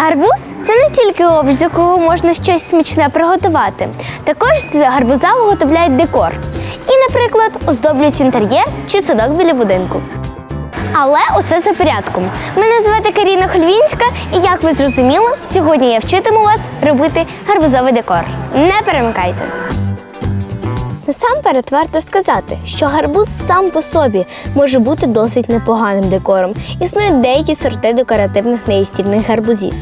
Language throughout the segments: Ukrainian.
Гарбуз це не тільки овоч, з якого можна щось смачне приготувати. Також з гарбуза виготовляють декор. І, наприклад, оздоблюють інтер'єр чи садок біля будинку. Але усе за порядком. Мене звати Каріна Хольвінська, і як ви зрозуміли, сьогодні я вчитиму вас робити гарбузовий декор. Не перемикайте. Насамперед варто сказати, що гарбуз сам по собі може бути досить непоганим декором. Існують деякі сорти декоративних неїстівних гарбузів,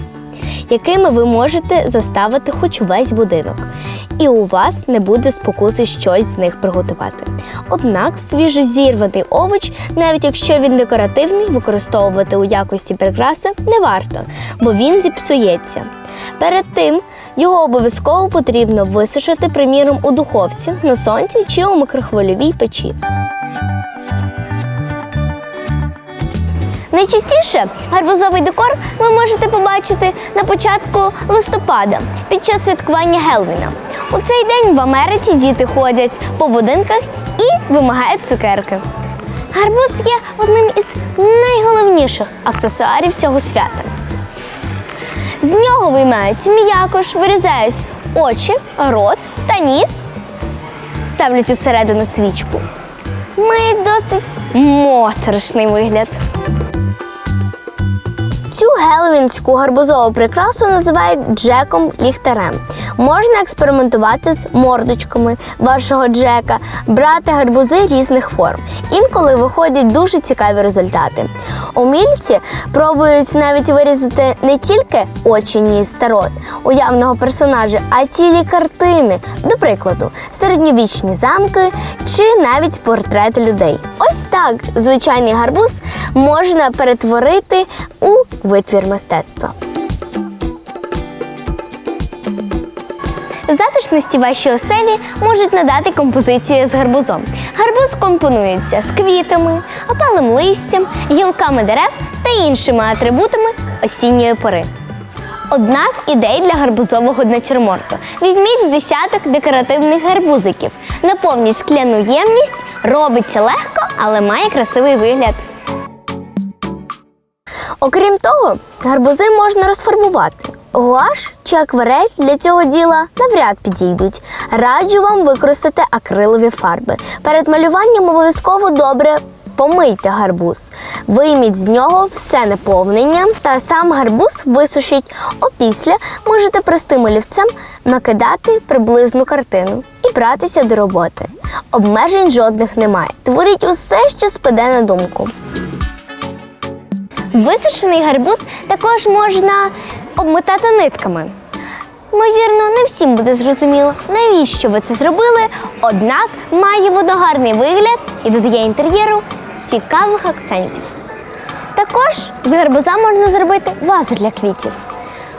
якими ви можете заставити хоч весь будинок. І у вас не буде спокуси щось з них приготувати. Однак свіжозірваний овоч, навіть якщо він декоративний, використовувати у якості прикраси не варто, бо він зіпсується. Перед тим його обов'язково потрібно висушити, приміром, у духовці, на сонці чи у микрохвильовій печі. Найчастіше гарбузовий декор ви можете побачити на початку листопада під час святкування Гелвіна. У цей день в Америці діти ходять по будинках і вимагають цукерки. Гарбуз є одним із найголовніших аксесуарів цього свята. З нього виймають м'якош, вирізають очі, рот та ніс, ставлять усередину свічку. Має досить моторошний вигляд. Цю геловінську гарбузову прикрасу називають Джеком ліхтарем. Можна експериментувати з мордочками вашого Джека, брати гарбузи різних форм. Інколи виходять дуже цікаві результати. Умільці пробують навіть вирізати не тільки очі, ніс та рот уявного персонажа, а цілі картини, до прикладу, середньовічні замки чи навіть портрети людей. Ось так звичайний гарбуз можна перетворити у витвір мистецтва. Затишності вашій оселі можуть надати композиції з гарбузом. Гарбуз компонується з квітами, опалим листям, гілками дерев та іншими атрибутами осінньої пори. Одна з ідей для гарбузового натюрморту. Візьміть з десяток декоративних гарбузиків, наповніть скляну ємність, робиться легко, але має красивий вигляд. Окрім того, гарбузи можна розфарбувати. Гуаш чи акварель для цього діла навряд підійдуть. Раджу вам використати акрилові фарби. Перед малюванням обов'язково добре помийте гарбуз. Вийміть з нього все наповнення та сам гарбуз висушіть. Опісля можете простим олівцем накидати приблизну картину і братися до роботи. Обмежень жодних немає. Творіть усе, що спаде на думку. Висушений гарбуз також можна обмотати нитками. Ймовірно, не всім буде зрозуміло, навіщо ви це зробили, однак має водогарний вигляд і додає інтер'єру цікавих акцентів. Також з гарбуза можна зробити вазу для квітів.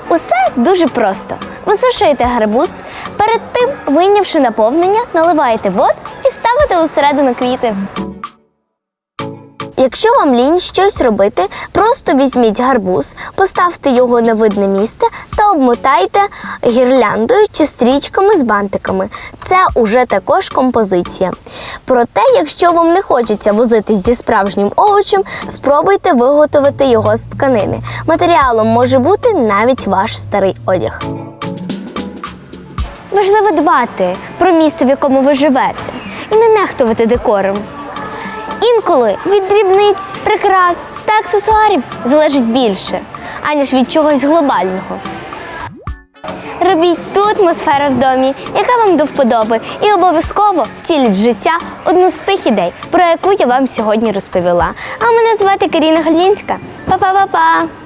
Усе дуже просто. Висушуєте гарбуз, перед тим, вийнявши наповнення, наливаєте воду і ставите усередину квіти. Якщо вам лінь щось робити, просто візьміть гарбуз, поставте його на видне місце та обмотайте гірляндою чи стрічками з бантиками. Це уже також композиція. Проте, якщо вам не хочеться возитись зі справжнім овочем, спробуйте виготовити його з тканини. Матеріалом може бути навіть ваш старий одяг. Важливо дбати про місце, в якому ви живете, і не нехтувати декором. Інколи від дрібниць, прикрас та аксесуарів залежить більше, аніж від чогось глобального. Робіть ту атмосферу в домі, яка вам до вподоби, і обов'язково втіліть в життя одну з тих ідей, про яку я вам сьогодні розповіла. А мене звати Каріна Гальвінська. Па-па-па-па!